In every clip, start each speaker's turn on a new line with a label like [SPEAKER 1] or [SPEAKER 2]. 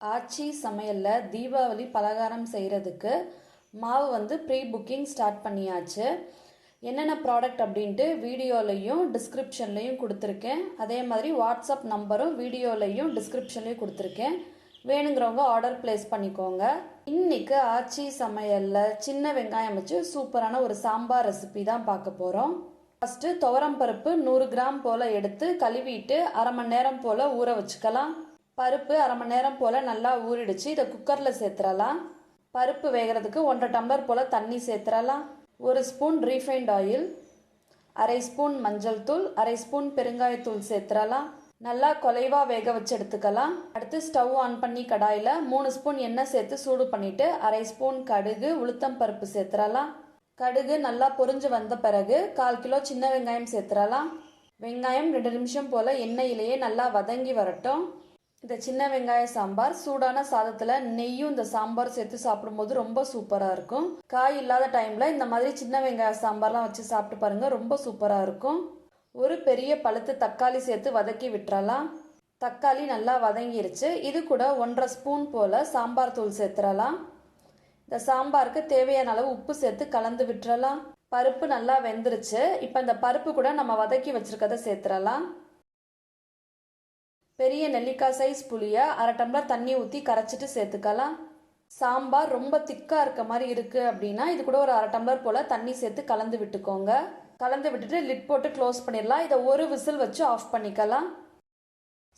[SPEAKER 1] ஆச்சி சமையலில் தீபாவளி பலகாரம் செய்கிறதுக்கு மாவு வந்து ப்ரீ புக்கிங் ஸ்டார்ட் பண்ணியாச்சு. என்னென்ன ப்ராடக்ட் அப்படின்ட்டு வீடியோலையும் டிஸ்கிரிப்ஷன்லையும் கொடுத்துருக்கேன். அதே மாதிரி வாட்ஸ்அப் நம்பரும் வீடியோலையும் டிஸ்கிரிப்ஷன்லையும் கொடுத்துருக்கேன். வேணுங்கிறவங்க ஆர்டர் ப்ளேஸ் பண்ணிக்கோங்க. இன்னைக்கு ஆச்சி சமையலில் சின்ன வெங்காயம் வச்சு சூப்பரான ஒரு சாம்பார் ரெசிபி தான் பார்க்க போகிறோம் ஃபஸ்ட்டு துவரம் பருப்பு நூறு கிராம் போல் எடுத்து கழுவிட்டு அரை மணி நேரம் போல் ஊற வச்சுக்கலாம். பருப்பு அரை மணி நேரம் போல் நல்லா ஊறிடுச்சு. இதை குக்கரில் சேர்த்துறலாம். பருப்பு வேகிறதுக்கு ஒன்றரை டம்ளர் போல் தண்ணி சேர்த்துறலாம். ஒரு ஸ்பூன் ரீஃபைண்ட் ஆயில் அரை ஸ்பூன் மஞ்சள் தூள் அரை ஸ்பூன் பெருங்காயத்தூள் சேர்த்துறலாம். நல்லா கொலைவாக வேக வச்சு எடுத்துக்கலாம். அடுத்து ஸ்டவ் ஆன் பண்ணி கடாயில் மூணு ஸ்பூன் எண்ணெய் சேர்த்து சூடு பண்ணிவிட்டு அரை ஸ்பூன் கடுகு உளுத்தம் பருப்பு சேர்த்துறலாம். கடுகு நல்லா பொரிஞ்சு வந்த பிறகு கால் கிலோ சின்ன வெங்காயம் சேர்த்துறலாம். வெங்காயம் ரெண்டு நிமிஷம் போல் எண்ணெயிலேயே நல்லா வதங்கி வரட்டும். இந்த சின்ன வெங்காய சாம்பார் சூடான சாதத்தில் நெய்யும் இந்த சாம்பார் சேர்த்து சாப்பிடும்போது ரொம்ப சூப்பராக இருக்கும். காய் இல்லாத டைமில் இந்த மாதிரி சின்ன வெங்காய சாம்பார்லாம் வச்சு சாப்பிட்டு பாருங்கள் ரொம்ப சூப்பராக இருக்கும். ஒரு பெரிய பழுத்து தக்காளி சேர்த்து வதக்கி விட்டுறலாம். தக்காளி நல்லா வதங்கிருச்சு. இது கூட ஒன்றரை ஸ்பூன் போல் சாம்பார் தூள் சேர்த்துடலாம் இந்த சாம்பாருக்கு தேவையான அளவு உப்பு சேர்த்து கலந்து விட்டுறலாம். பருப்பு நல்லா வெந்துருச்சு. இப்போ இந்த பருப்பு கூட நம்ம வதக்கி வச்சிருக்கதை சேர்த்துறலாம். பெரிய நெல்லிக்காய் சைஸ் புளியை அரை டம்ளர் தண்ணி ஊற்றி கரைச்சிட்டு சேர்த்துக்கலாம். சாம்பார் ரொம்ப திக்காக இருக்க மாதிரி இருக்குது அப்படின்னா இது கூட ஒரு அரை டம்ளர் போல் தண்ணி சேர்த்து கலந்து விட்டுக்கோங்க. கலந்து விட்டுட்டு லிட் போட்டு க்ளோஸ் பண்ணிடலாம். இதை ஒரு விசில் வச்சு ஆஃப் பண்ணிக்கலாம்.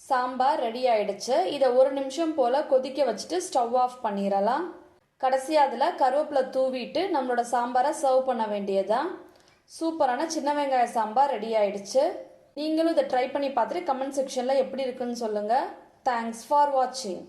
[SPEAKER 1] சாம்பார் ரெடி ஆயிடுச்சு. இதை ஒரு நிமிஷம் போல் கொதிக்க வச்சுட்டு ஸ்டவ் ஆஃப் பண்ணிடலாம். கடைசி அதில் கருவேப்பிலை தூவிட்டு நம்மளோட சாம்பாரை சர்வ் பண்ண வேண்டியதான் சூப்பரான சின்ன வெங்காய சாம்பார் ரெடி ஆயிடுச்சு. நீங்களும் இதை ட்ரை பண்ணி பார்த்துட்டு கமெண்ட் செக்ஷனில் எப்படி இருக்குன்னு சொல்லுங்கள் தேங்க்ஸ் ஃபார் வாட்சிங்